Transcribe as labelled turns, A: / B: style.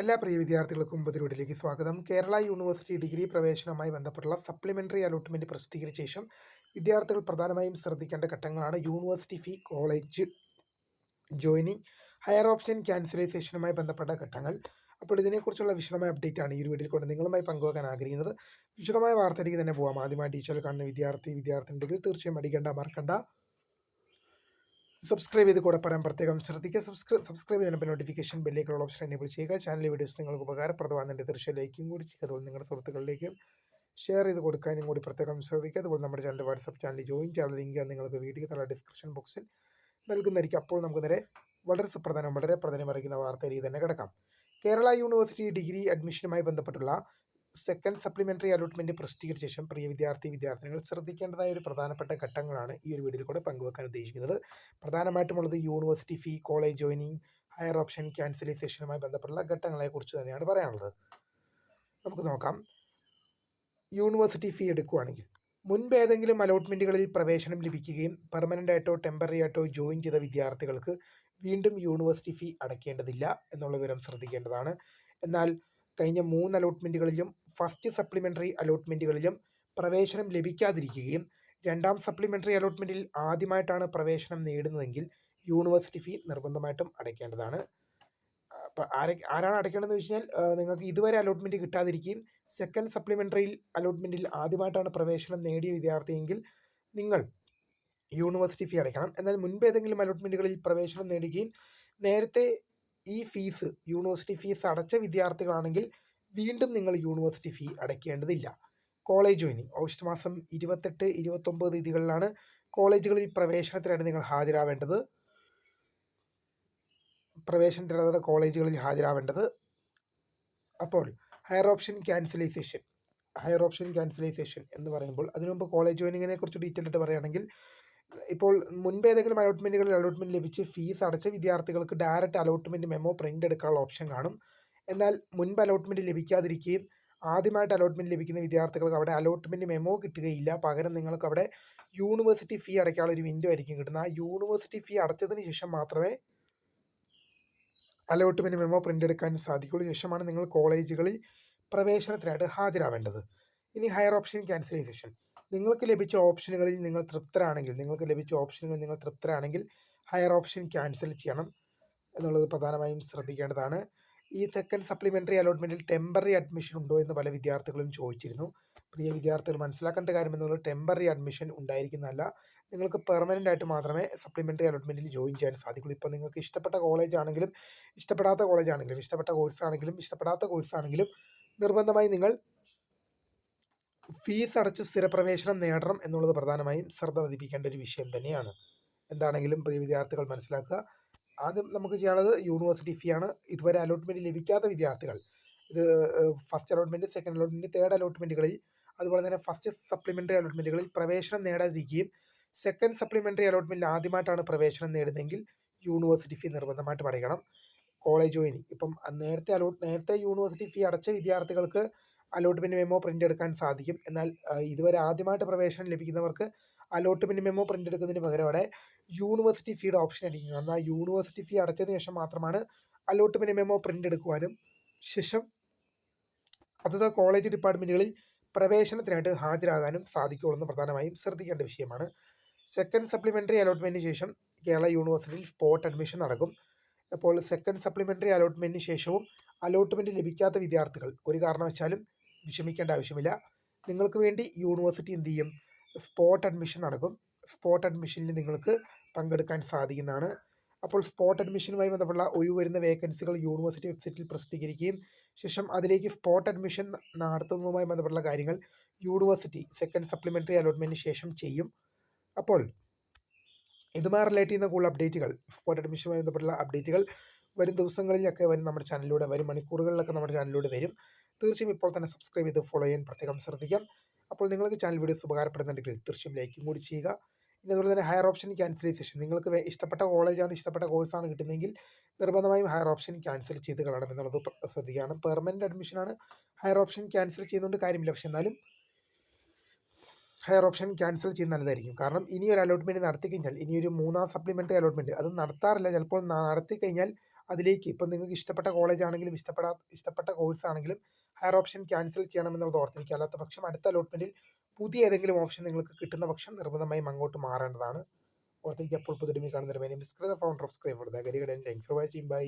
A: എല്ലാ പ്രിയ വിദ്യാർത്ഥികൾക്കും പുതിയൊടിലേക്ക് സ്വാഗതം. കേരള യൂണിവേഴ്സിറ്റി ഡിഗ്രി പ്രവേശനവുമായി ബന്ധപ്പെട്ടുള്ള സപ്ലിമെന്ററി അലോട്ട്മെന്റ് പ്രസിദ്ധീകരിച്ച ശേഷം വിദ്യാർത്ഥികൾ പ്രധാനമായും ശ്രദ്ധിക്കേണ്ട ഘട്ടങ്ങളാണ് university fee college joining higher option ക്യാൻസലൈസേഷനുമായി ബന്ധപ്പെട്ട ഘട്ടങ്ങൾ. അപ്പോൾ ഇതിനെക്കുറിച്ചുള്ള വിശദമായ അപ്ഡേറ്റ് ആണ് ഈ ഒരു വീഡിയോയിൽ കൊണ്ട് നിങ്ങളുമായി പങ്കുവെക്കാൻ ആഗ്രഹിക്കുന്നത്. വിശദമായ വാർത്തയിലേക്ക് തന്നെ പോകാം ആദ്യമായി ടീച്ചർ കാണുന്ന വിദ്യാർത്ഥി വിദ്യാർത്ഥി ഉണ്ടെങ്കിൽ തീർച്ചയായും അടിക്കേണ്ട മറക്കണ്ട. സബ്സ്ക്രൈബ് ചെയ്ത് കൂടെ പറയാൻ പ്രത്യേകം ശ്രദ്ധിക്കുക. സബ്സ്ക്രൈബ് സബ്സ്ക്രൈബ് ചെയ്തതിനൊപ്പം നോട്ടിഫിക്കേഷൻ ബെല്ലേക്കുള്ള ഓപ്ഷൻ എനേബിൾ ചെയ്യുക. ചാനൽ വീഡിയോസ് നിങ്ങൾക്ക് ഉപകാരപ്രദമാകുന്നതിന്റെ തീർച്ചയായും ലൈക്കും കൂടി ചെയ്യുക. അതുപോലെ നിങ്ങളുടെ സുഹൃത്തുക്കളിലേക്കും ഷെയർ ചെയ്ത് കൊടുക്കാനും കൂടി പ്രത്യേകം ശ്രദ്ധിക്കുക. അതുപോലെ നമ്മുടെ ചാനൽ വാട്സപ്പ് ചാനൽ ജോയിൻ ചെയ്യാനുള്ള ലിങ്ക് നിങ്ങൾക്ക് വീഡിയോ തല ഡിസ്ക്രിപ്ഷൻ ബോക്സിൽ നൽകുന്നതായിരിക്കും. അപ്പോൾ നമുക്ക് നേരെ വളരെ സുപ്രധാനം വളരെ പ്രധാനം അറിയിക്കുന്ന വാർത്തയിലേക്ക് തന്നെ കിടക്കാം. കേരള യൂണിവേഴ്സിറ്റി ഡിഗ്രി അഡ്മിഷനുമായി ബന്ധപ്പെട്ടുള്ള സെക്കൻഡ് സപ്ലിമെന്ററി അലോട്ട്മെന്റ് പ്രസിദ്ധീകരിച്ച ശേഷം പ്രിയ വിദ്യാർത്ഥി വിദ്യാർത്ഥിനികൾ ശ്രദ്ധിക്കേണ്ടതായ ഒരു പ്രധാനപ്പെട്ട ഘട്ടങ്ങളാണ് ഈ ഒരു വീഡിയോയിൽ കൂടെ പങ്കുവെക്കാൻ ഉദ്ദേശിക്കുന്നത്. പ്രധാനമായിട്ടുമുള്ളത് university fee college joining higher option ക്യാൻസലൈസേഷനുമായി ബന്ധപ്പെട്ടുള്ള ഘട്ടങ്ങളെക്കുറിച്ച് തന്നെയാണ് പറയാനുള്ളത്. നമുക്ക് നോക്കാം. യൂണിവേഴ്സിറ്റി ഫീ എടുക്കുകയാണെങ്കിൽ മുൻപ് ഏതെങ്കിലും അലോട്ട്മെന്റുകളിൽ പ്രവേശനം ലഭിക്കുകയും പെർമനന്റ് ആയിട്ടോ ടെമ്പററി ആയിട്ടോ ജോയിൻ ചെയ്ത വിദ്യാർത്ഥികൾക്ക് വീണ്ടും യൂണിവേഴ്സിറ്റി ഫീ അടയ്ക്കേണ്ടതില്ല എന്നുള്ള വിവരം ശ്രദ്ധിക്കേണ്ടതാണ്. എന്നാൽ കഴിഞ്ഞ മൂന്ന് അലോട്ട്മെന്റുകളിലും ഫസ്റ്റ് സപ്ലിമെന്ററി അലോട്ട്മെന്റുകളിലും പ്രവേശനം ലഭിക്കാതിരിക്കുകയും രണ്ടാം സപ്ലിമെന്ററി അലോട്ട്മെന്റിൽ ആദ്യമായിട്ടാണ് പ്രവേശനം നേടുന്നതെങ്കിൽ യൂണിവേഴ്സിറ്റി ഫീ നിർബന്ധമായിട്ടും അടയ്ക്കേണ്ടതാണ്. ആരെ ആരാണ് അടയ്ക്കേണ്ടതെന്ന് വെച്ച് കഴിഞ്ഞാൽ നിങ്ങൾക്ക് ഇതുവരെ അലോട്ട്മെന്റ് കിട്ടാതിരിക്കുകയും സെക്കൻഡ് സപ്ലിമെന്ററി അലോട്ട്മെന്റിൽ ആദ്യമായിട്ടാണ് പ്രവേശനം നേടിയ വിദ്യാർത്ഥിയെങ്കിൽ നിങ്ങൾ യൂണിവേഴ്സിറ്റി ഫീ അടയ്ക്കണം. എന്നാൽ മുൻപ് ഏതെങ്കിലും അലോട്ട്മെന്റുകളിൽ പ്രവേശനം നേടുകയും നേരത്തെ ഈ ഫീസ് യൂണിവേഴ്സിറ്റി ഫീസ് അടച്ച വിദ്യാർത്ഥികളാണെങ്കിൽ വീണ്ടും നിങ്ങൾ യൂണിവേഴ്സിറ്റി ഫീ അടയ്ക്കേണ്ടതില്ല. കോളേജ് ജോയിനിങ് ഓഗസ്റ്റ് മാസം ഇരുപത്തെട്ട് ഇരുപത്തൊമ്പത് തീയതികളിലാണ് കോളേജുകളിൽ പ്രവേശനത്തിനായിട്ട് നിങ്ങൾ ഹാജരാവേണ്ടത്. പ്രവേശനത്തിനത് കോളേജുകളിൽ ഹാജരാവേണ്ടത്. അപ്പോൾ higher option cancellisation higher option cancellisation എന്ന് പറയുമ്പോൾ അതിനു മുമ്പ് കോളേജ് ജോയിനിങ്ങിനെ കുറിച്ച് ഡീറ്റെയിൽ ആയിട്ട് പറയുകയാണെങ്കിൽ ഇപ്പോൾ മുൻപ് ഏതെങ്കിലും അലോട്ട്മെന്റുകളിൽ അലോട്ട്മെന്റ് ലഭിച്ച് ഫീസ് അടച്ച വിദ്യാർത്ഥികൾക്ക് ഡയറക്റ്റ് അലോട്ട്മെന്റ് മെമ്മോ പ്രിന്റ് എടുക്കാനുള്ള ഓപ്ഷൻ കാണും. എന്നാൽ മുൻപ് അലോട്ട്മെന്റ് ലഭിക്കാതിരിക്കുകയും ആദ്യമായിട്ട് അലോട്ട്മെന്റ് ലഭിക്കുന്ന വിദ്യാർത്ഥികൾക്ക് അവിടെ അലോട്ട്മെന്റ് മെമ്മോ കിട്ടുകയില്ല. പകരം നിങ്ങൾക്ക് അവിടെ യൂണിവേഴ്സിറ്റി ഫീ അടയ്ക്കാനുള്ള ഒരു വിൻഡോ ആയിരിക്കും കിട്ടുന്നത്. ആ യൂണിവേഴ്സിറ്റി ഫീ അടച്ചതിന് ശേഷം മാത്രമേ അലോട്ട്മെന്റ് മെമ്മോ പ്രിന്റ് എടുക്കാൻ സാധിക്കുള്ളൂ ശേഷമാണ് നിങ്ങൾ കോളേജുകളിൽ പ്രവേശനത്തിനായിട്ട് ഹാജരാവേണ്ടത്. ഇനി ഹയർ ഓപ്ഷൻ ക്യാൻസലൈസേഷൻ. നിങ്ങൾക്ക് ലഭിച്ച ഓപ്ഷനുകളിൽ നിങ്ങൾ തൃപ്തരാണെങ്കിൽ നിങ്ങൾക്ക് ലഭിച്ച ഓപ്ഷനുകളിൽ നിങ്ങൾ തൃപ്തരാണെങ്കിൽ ഹയർ ഓപ്ഷൻ ക്യാൻസൽ ചെയ്യണം എന്നുള്ളത് പ്രധാനമായും ശ്രദ്ധിക്കേണ്ടതാണ്. ഈ സെക്കൻഡ് സപ്ലിമെന്ററി അലോട്ട്മെന്റിൽ ടെമ്പററി അഡ്മിഷൻ ഉണ്ടോ എന്ന് പല വിദ്യാർത്ഥികളും ചോദിച്ചിരുന്നു. പ്രിയ വിദ്യാർത്ഥികൾ മനസ്സിലാക്കേണ്ട കാര്യം എന്നുള്ളത് ടെമ്പററി അഡ്മിഷൻ ഉണ്ടായിരിക്കുന്നതല്ല. നിങ്ങൾക്ക് പെർമനന്റ് ആയിട്ട് മാത്രമേ സപ്ലിമെന്ററി അലോട്ട്മെന്റിൽ ജോയിൻ ചെയ്യാൻ സാധിക്കുള്ളൂ. ഇപ്പോൾ നിങ്ങൾക്ക് ഇഷ്ടപ്പെട്ട കോളേജ് ആണെങ്കിലും ഇഷ്ടപ്പെടാത്ത കോളേജ് ആണെങ്കിലും ഇഷ്ടപ്പെട്ട കോഴ്സ് ആണെങ്കിലും ഇഷ്ടപ്പെടാത്ത കോഴ്സ് ആണെങ്കിലും നിർബന്ധമായി നിങ്ങൾ ഫീസ് അടച്ച് സ്ഥിരപ്രവേശനം നേടണം എന്നുള്ളത് പ്രധാനമായും ശ്രദ്ധ പതിപ്പിക്കേണ്ട ഒരു വിഷയം തന്നെയാണ്. എന്താണെങ്കിലും പ്രിയ വിദ്യാർത്ഥികൾ മനസ്സിലാക്കുക ആദ്യം നമുക്ക് ചെയ്യാനുള്ളത് യൂണിവേഴ്സിറ്റി ഫീ ആണ്. ഇതുവരെ അലോട്ട്മെന്റ് ലഭിക്കാത്ത വിദ്യാർത്ഥികൾ. ഇത് first allotment second allotment third അലോട്ട്മെന്റുകളിൽ അതുപോലെ തന്നെ ഫസ്റ്റ് സപ്ലിമെന്ററി അലോട്ട്മെന്റുകളിൽ പ്രവേശനം നേടാതിരിക്കുകയും സെക്കൻഡ് സപ്ലിമെന്ററി അലോട്ട്മെന്റിൽ ആദ്യമായിട്ടാണ് പ്രവേശനം നേടുന്നതെങ്കിൽ യൂണിവേഴ്സിറ്റി ഫീ നിർബന്ധമായിട്ട് അടയ്ക്കണം. കോളേജ് ജോയിനിങ് ഇപ്പം നേരത്തെ അലോട്ട് നേരത്തെ യൂണിവേഴ്സിറ്റി ഫീ അടച്ച വിദ്യാർത്ഥികൾക്ക് അലോട്ട്മെന്റ് മെമ്മോ പ്രിന്റ് എടുക്കാൻ സാധിക്കും. എന്നാൽ ഇതുവരെ ആദ്യമായിട്ട് പ്രവേശനം ലഭിക്കുന്നവർക്ക് അലോട്ട്മെന്റ് മെമ്മോ പ്രിന്റ് എടുക്കുന്നതിന് പകരം അവിടെ യൂണിവേഴ്സിറ്റി ഫീഡ് ഓപ്ഷൻ ആയിരിക്കും. എന്നാൽ യൂണിവേഴ്സിറ്റി ഫീ അടച്ചതിന് ശേഷം മാത്രമാണ് അലോട്ട്മെന്റ് മെമ്മോ പ്രിന്റ് എടുക്കുവാനും ശേഷം അതത് കോളേജ് ഡിപ്പാർട്ട്മെന്റുകളിൽ പ്രവേശനത്തിനായിട്ട് ഹാജരാകാനും സാധിക്കുള്ളൂ എന്ന് പ്രധാനമായും ശ്രദ്ധിക്കേണ്ട വിഷയമാണ്. സെക്കൻഡ് സപ്ലിമെന്ററി അലോട്ട്മെന്റിന് ശേഷം കേരള യൂണിവേഴ്സിറ്റിയിൽ സ്പോട്ട് അഡ്മിഷൻ നടക്കും. അപ്പോൾ സെക്കൻഡ് സപ്ലിമെന്ററി അലോട്ട്മെന്റിന് ശേഷവും അലോട്ട്മെന്റ് ലഭിക്കാത്ത വിദ്യാർത്ഥികൾ ഒരു കാരണവശാലും വിഷമിക്കേണ്ട ആവശ്യമില്ല. നിങ്ങൾക്ക് വേണ്ടി യൂണിവേഴ്സിറ്റി എന്ത് ചെയ്യും? സ്പോട്ട് അഡ്മിഷൻ നടക്കും. സ്പോട്ട് അഡ്മിഷനിൽ നിങ്ങൾക്ക് പങ്കെടുക്കാൻ സാധിക്കുന്നതാണ്. അപ്പോൾ സ്പോട്ട് അഡ്മിഷനുമായി ബന്ധപ്പെട്ട ഒഴിവ് വരുന്ന വേക്കൻസികൾ യൂണിവേഴ്സിറ്റി വെബ്സൈറ്റിൽ പ്രസിദ്ധീകരിക്കുകയും ശേഷം അതിലേക്ക് സ്പോട്ട് അഡ്മിഷൻ നടത്തുന്നതുമായി ബന്ധപ്പെട്ട കാര്യങ്ങൾ യൂണിവേഴ്സിറ്റി സെക്കൻഡ് സപ്ലിമെന്ററി അലോട്ട്മെന്റിന് ശേഷം ചെയ്യും. അപ്പോൾ ഇതുമായി റിലേറ്റ് ചെയ്യുന്ന കൂടുതൽ അപ്ഡേറ്റുകൾ സ്പോട്ട് അഡ്മിഷനുമായി ബന്ധപ്പെട്ടുള്ള അപ്ഡേറ്റുകൾ വരും ദിവസങ്ങളിലൊക്കെ വരും നമ്മുടെ ചാനലിലൂടെ വരും മണിക്കൂറുകളിലൊക്കെ നമ്മുടെ ചാനലിലൂടെ വരും. തീർച്ചയായും ഇപ്പോൾ തന്നെ സബ്സ്ക്രൈബ് ചെയ്ത് ഫോളോ ചെയ്യാൻ പ്രത്യേകം ശ്രദ്ധിക്കാം. അപ്പോൾ നിങ്ങൾക്ക് ചാനൽ വീഡിയോസ് ഉപകാരപ്പെടുന്നുണ്ടെങ്കിൽ തീർച്ചയായും ലൈക്കും കൂടി ചെയ്യുക. പിന്നെ അതുപോലെ തന്നെ ഹയർ ഓപ്ഷൻ ക്യാൻസലൈസേഷൻ നിങ്ങൾക്ക് ഇഷ്ടപ്പെട്ട കോളേജാണ് ഇഷ്ടപ്പെട്ട കോഴ്സാണ് കിട്ടുന്നതെങ്കിൽ നിർബന്ധമായും ഹയർ ഓപ്ഷൻ ക്യാൻസൽ ചെയ്ത് കളയണം എന്നുള്ളത് ശ്രദ്ധിക്കുകയാണ്. പെർമനന്റ് അഡ്മിഷനാണ് ഹയർ ഓപ്ഷൻ ക്യാൻസൽ ചെയ്യുന്നതുകൊണ്ട് കാര്യമില്ല. പക്ഷെ എന്നാലും ഹയർ ഓപ്ഷൻ ക്യാൻസൽ ചെയ്യുന്ന നല്ലതായിരിക്കും. കാരണം ഇനി ഒരു അലോട്ട്മെന്റ് നടത്തി കഴിഞ്ഞാൽ ഇനി ഒരു മൂന്നാം സപ്ലിമെന്ററി അലോട്ട്മെന്റ് അത് നടത്താറില്ല. ചിലപ്പോൾ നടത്തി കഴിഞ്ഞാൽ അതിലേക്ക് ഇപ്പം നിങ്ങൾക്ക് ഇഷ്ടപ്പെട്ട കോളേജ് ആണെങ്കിലും ഇഷ്ടപ്പെടാ ഇഷ്ടപ്പെട്ട കോഴ്സ് ആണെങ്കിലും ഹയർ ഓപ്ഷൻ ക്യാൻസൽ ചെയ്യണമെന്നുള്ളത് ഓർത്തിരിക്കുക. അല്ലാത്ത പക്ഷം അടുത്ത അലോട്ട്മെന്റിൽ പുതിയ ഏതെങ്കിലും ഓപ്ഷൻ നിങ്ങൾക്ക് കിട്ടുന്ന പക്ഷം നിർബന്ധമായും അങ്ങോട്ട് മാറേണ്ടതാണ്. ഓർത്തിരിക്കുക അപ്പോൾ പുതിയ കാണുന്ന founder of Scribe Career and thanks for watching bye